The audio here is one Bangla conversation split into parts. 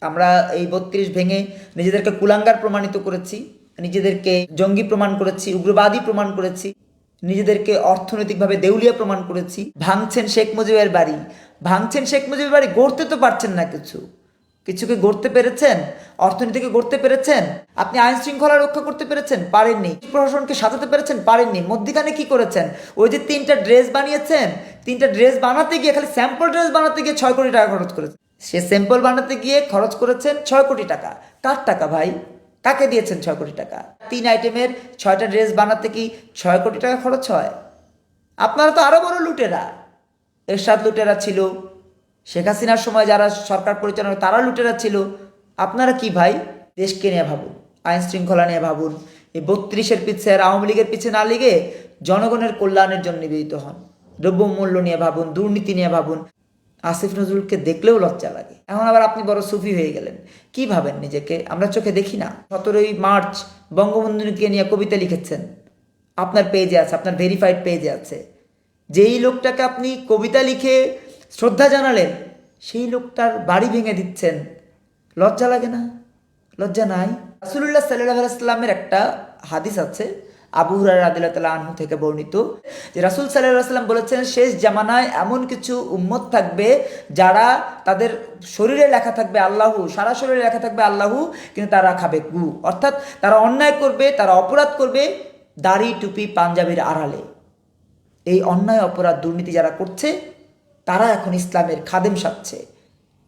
আমরা এই বত্রিশ ভেঙে নিজেদেরকে কুলাঙ্গার প্রমাণিত করেছি, নিজেদেরকে জঙ্গি প্রমাণ করেছি, উগ্রবাদী প্রমাণ করেছি, নিজেদেরকে অর্থনৈতিকভাবে দেউলিয়া প্রমাণ করেছি। ভাঙছেন শেখ মুজিবের বাড়ি। ভাঙছেন শেখ মুজিবের বাড়ি গড়তে তো পারছেন না কিছু। কিছুকে গড়তে পেরেছেন? অর্থনীতিকে গড়তে পেরেছেন? আপনি আইন শৃঙ্খলা রক্ষা করতে পেরেছেন? পারেননি। প্রশাসনকে সাজাতে পেরেছেন? পারেননি। মধ্যিখানে কি করেছেন? ওই যে তিনটা ড্রেস বানিয়েছেন, তিনটা ড্রেস বানাতে গিয়ে খালি স্যাম্পল ড্রেস বানাতে গিয়ে ছয় কোটি টাকা খরচ করেছেন। সে স্যাম্পল বানাতে গিয়ে খরচ করেছেন ছয় কোটি টাকা। কার টাকা ভাই? কাকে দিয়েছেন ছয় কোটি টাকা? তিন আইটেমের ছয়টা ড্রেস বানাতে কি ছয় কোটি টাকা খরচ হয়? আপনারা তো আরও বড় লুটেরা। এরশাদ লুটেরা ছিল। শেখ হাসিনার সময় যারা সরকার পরিচালনা তারা লুটেরা ছিল। আপনারা কি ভাই? দেশকে নিয়ে ভাবুন, আইন শৃঙ্খলা নিয়ে ভাবুন। এই বত্রিশের পিছে আর আওয়ামী লীগের পিছে না লিগে জনগণের কল্যাণের জন্য নিবেদিত হন। দ্রব্যমূল্য নিয়ে ভাবুন, দুর্নীতি নিয়ে ভাবুন। আসিফ নজরুলকে দেখলেও লজ্জা লাগে। এখন আবার আপনি বড় সুফি হয়ে গেলেন। কি ভাবেন নিজেকে? আমরা চোখে দেখি না। সতেরোই মার্চ বঙ্গবন্ধুকে নিয়ে কবিতা লিখেছেন। আপনার পেজে আছে, আপনার ভেরিফাইড পেজে আছে। যেই লোকটাকে আপনি কবিতা লিখে শ্রদ্ধা জানালেন, সেই লোকটার বাড়ি ভেঙে দিচ্ছেন। লজ্জা লাগে না? লজ্জা নাই? রাসুল্লাহ সাল্লাহ সাল্লামের একটা হাদিস আছে আবু হুরার আদিল্লাহ তালা আনহু থেকে বর্ণিত যে রাসুল সাল্লাহ সাল্লাম বলেছেন, শেষ জামানায় এমন কিছু উম্মত থাকবে যারা তাদের শরীরে লেখা থাকবে আল্লাহু, সারা শরীরে লেখা থাকবে আল্লাহু, কিন্তু তারা খাবে গু। অর্থাৎ তারা অন্যায় করবে, তারা অপরাধ করবে দাড়ি, টুপি, পাঞ্জাবির আড়ালে। এই অন্যায়, অপরাধ, দুর্নীতি যারা করছে, তারা এখন ইসলামের খাদেম সাজছে।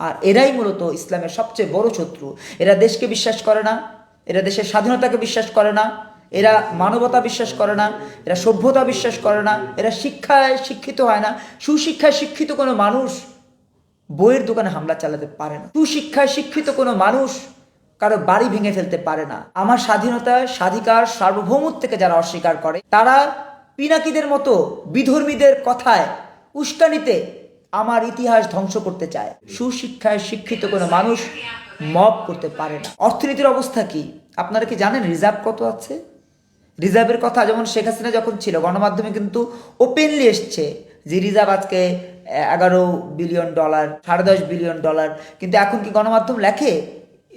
আর এরাই মূলত ইসলামের সবচেয়ে বড় শত্রু। এরা দেশকে বিশ্বাস করে না, এরা দেশের স্বাধীনতাকে বিশ্বাস করে না এরা মানবতা বিশ্বাস করে না, এরা সভ্যতা বিশ্বাস করে না, এরা শিক্ষায় শিক্ষিত হয় না। সুশিক্ষায় শিক্ষিত কোনো মানুষ বইয়ের দোকানে হামলা চালাতে পারে না। সুশিক্ষায় শিক্ষিত কোনো মানুষ কারও বাড়ি ভেঙে ফেলতে পারে না। আমার স্বাধীনতা, স্বাধিকার সার্বভৌমত্ব থেকে যারা অস্বীকার করে, তারা পিনাকিদের মতো বিধর্মীদের কথায় উস্কানিতে আমার ইতিহাস ধ্বংস করতে চায়। সুশিক্ষায় শিক্ষিত কোনো মানুষ মব করতে পারে না। অর্থনীতির অবস্থা কি? আপনারা কি জানেন রিজার্ভ কত আছে? রিজার্ভের কথা যেমন শেখ হাসিনা যখন ছিল, গণমাধ্যমে কিন্তু ওপেনলি এসছে যে রিজার্ভ আজকে এগারো বিলিয়ন ডলার, সাড়ে দশ বিলিয়ন ডলার, কিন্তু এখন কি গণমাধ্যম লেখে?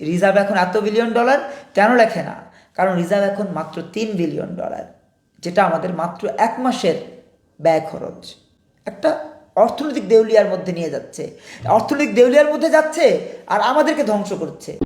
রিজার্ভ এখন এত বিলিয়ন ডলার? কেন লেখে না? কারণ রিজার্ভ এখন মাত্র তিন বিলিয়ন ডলার, যেটা আমাদের মাত্র এক মাসের ব্যয় খরচ। একটা অর্থনৈতিক দেউলিয়ার মধ্যে নিয়ে যাচ্ছে। অর্থনৈতিক দেউলিয়ার মধ্যে যাচ্ছে আর আমাদেরকে ধ্বংস করছে।